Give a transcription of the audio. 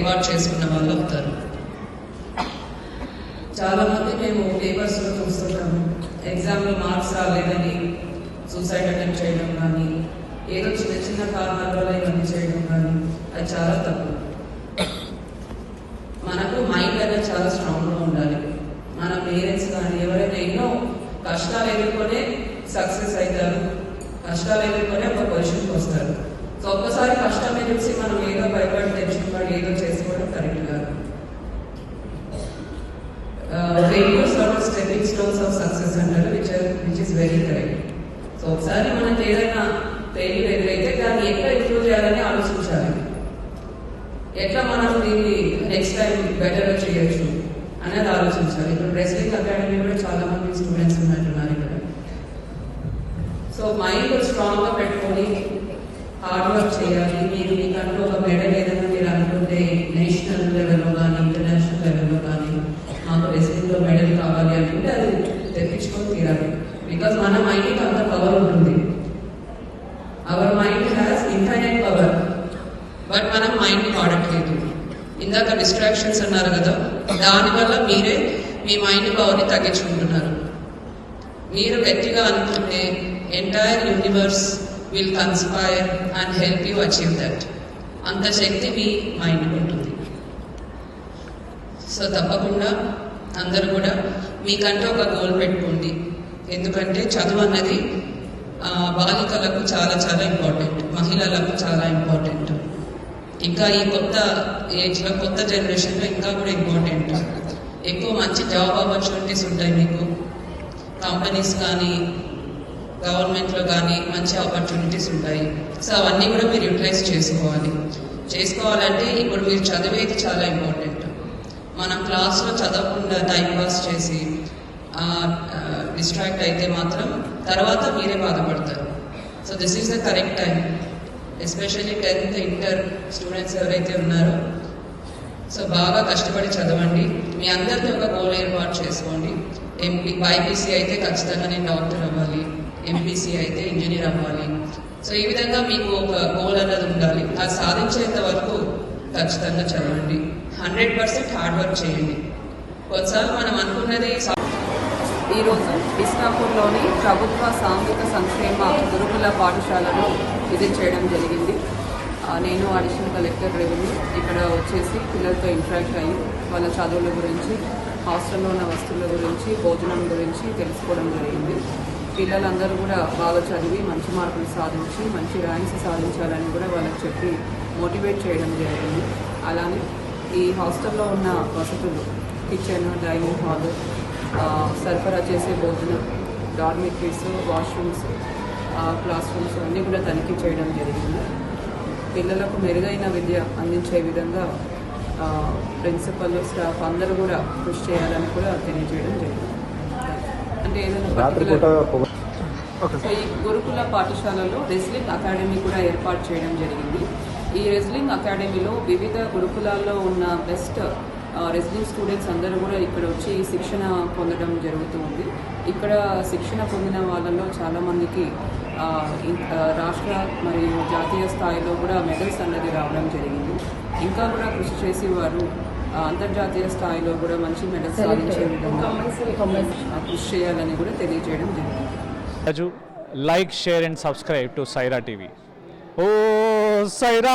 Reward చేసుకున్న వాళ్ళు అవుతారు. చాలా మంది మేము పేపర్స్లో చూస్తుంటాము. ఎగ్జామ్లో మార్క్స్ రాలేదని సూసైడ్ అటెంప్ట్ చేయడం కానీ ఏదో చిన్న చిన్న కారణాల వల్ల ఇవన్నీ చేయడం కానీ అది చాలా తప్పు. మనకు మైండ్ అనేది చాలా స్ట్రాంగ్గా ఉండాలి. మన పేరెంట్స్ కానీ ఎవరైనా ఎన్నో కష్టాలు ఎదుర్కొనే సక్సెస్ అవుతారు. కష్టాలు ఎదుర్కొనే ఒక పొజిషన్కి వస్తారు. సో ఒక్కసారి కష్టం చూసి మనం ఏదో భయపడి టెన్షన్ పడి ఏదో చేసుకోవడం కరెక్ట్ కాదు. Failures are stepping stones of success అంటారు which which is very correct so ఒకసారి మనకి ఏదైనా ఫెయిల్యూర్ ఎదురైతే దాన్ని ఎట్లా ఇంప్రూవ్ చేయాలని ఆలోచించాలి. ఎట్లా మనం దీన్ని నెక్స్ట్ టైం బెటర్ చేయొచ్చు అనేది ఆలోచించాలి. ఇప్పుడు రెస్లింగ్ అకాడమీ కూడా చాలా మంది స్టూడెంట్స్ ఉన్నట్టున్నారు ఇక్కడ. సో మైండ్ స్ట్రాంగ్గా పెట్టుకొని హార్డ్ వర్క్ చేయాలి. మీరు మీకంటూ ఒక మెడల్ ఏదైనా మీరు అనుకుంటే నేషనల్ లెవెల్లో కానీ ఇంటర్నేషనల్ లెవెల్లో కానీ మాకు రెస్లింగ్ మెడల్ కావాలి అనుకుంటే అది తెప్పించుకొని తీరాలి. బికాస్ మన మైండ్కి అంత పవర్ ఉంటుంది. Our mind has infinite power but మనం మైండ్ వాడట్లేదు. ఇందాక డిస్ట్రాక్షన్స్ అన్నారు కదా దానివల్ల మీరే మీ మైండ్ పవర్ని తగ్గించుకుంటున్నారు. మీరు గట్టిగా అనుకుంటే entire universe will conspire and help you achieve that అంత శక్తి మీ మైండ్ ఉంటుంది. సో తప్పకుండా అందరూ కూడా మీకంటే ఒక గోల్ పెట్టుకోండి. ఎందుకంటే చదువు అన్నది బాలికలకు చాలా చాలా ఇంపార్టెంట్ మహిళలకు చాలా ఇంపార్టెంట్ ఇంకా ఈ కొత్త ఏజ్లో కొత్త జనరేషన్లో ఇంకా కూడా ఇంపార్టెంట్ ఎక్కువ మంచి జాబ్ ఆపర్చునిటీస్ ఉంటాయి మీకు. కంపెనీస్ కానీ గవర్నమెంట్లో కానీ మంచి ఆపర్చునిటీస్ ఉంటాయి. సో అవన్నీ కూడా మీరు యూటిలైజ్ చేసుకోవాలి. చేసుకోవాలంటే ఇప్పుడు మీరు చదివేది చాలా ఇంపార్టెంట్ మనం క్లాస్లో చదవకుండా టైం పాస్ చేసి డిస్ట్రాక్ట్ అయితే మాత్రం తర్వాత మీరే బాధపడతారు. So this is the correct time especially tenth inter students ఎవరైతే ఉన్నారో సో బాగా కష్టపడి చదవండి. మీ అందరితో ఒక గోల్ ఏర్పాటు చేసుకోండి. ఎంపీ బైపీసీ అయితే ఖచ్చితంగా నేను డాక్టర్ అవ్వాలి. ఎంపీసీ అయితే ఇంజనీర్ అవ్వాలి. సో ఈ విధంగా మీకు ఒక గోల్ అన్నది ఉండాలి. అది సాధించేంత వరకు ఖచ్చితంగా చదవండి. హండ్రెడ్ పర్సెంట్ హార్డ్ వర్క్ చేయండి. కొన్నిసార్లు మనం అనుకున్నది ఈరోజు ఇస్లాపూర్లోని ప్రభుత్వ సాంఘిక సంక్షేమ గురుకుల పాఠశాలను విజిట్ చేయడం జరిగింది. నేను అడిషనల్ కలెక్టర్ రెవెన్యూ. ఇక్కడ వచ్చేసి పిల్లలతో ఇంటరాక్ట్ అయ్యి వాళ్ళ చదువుల గురించి హాస్టల్లో ఉన్న వస్తువుల గురించి భోజనం గురించి తెలుసుకోవడం జరిగింది. పిల్లలందరూ కూడా బాగా చదివి మంచి మార్కులు సాధించి మంచి ర్యాంక్స్ సాధించాలని కూడా వాళ్ళకి చెప్పి మోటివేట్ చేయడం జరిగింది. అలానే ఈ హాస్టల్లో ఉన్న వసతులు కిచెన్ డైనింగ్ హాల్ సరఫరా చేసే భోజనం డార్మిటరీస్ వాష్రూమ్స్ క్లాస్ రూమ్స్ అన్నీ కూడా తనిఖీ చేయడం జరిగింది. పిల్లలకు మెరుగైన విద్య అందించే విధంగా ప్రిన్సిపల్ స్టాఫ్ అందరూ కూడా కృషి చేయాలని కూడా తెలియజేయడం జరిగింది. అంటే ఏదైనా సో ఈ గురుకుల పాఠశాలలో రెజ్లింగ్ అకాడమీ కూడా ఏర్పాటు చేయడం జరిగింది. ఈ రెజ్లింగ్ అకాడమీలో వివిధ గురుకులాల్లో ఉన్న బెస్ట్ రెజ్లింగ్ స్టూడెంట్స్ అందరూ కూడా ఇక్కడ వచ్చి శిక్షణ పొందడం జరుగుతుంది ఇక్కడ శిక్షణ పొందిన వాళ్ళలో చాలామందికి రాష్ట్ర మరియు జాతీయ స్థాయిలో కూడా మెడల్స్ అన్నది రావడం జరిగింది. ఇంకా కూడా కృషి చేసి వారు అంతర్జాతీయ స్థాయిలో కూడా మంచి మెడల్స్ సాధించే విధంగా కృషి చేయాలని కూడా తెలియజేయడం జరిగింది. Raju like share and subscribe to Saira TV oh Sye Raa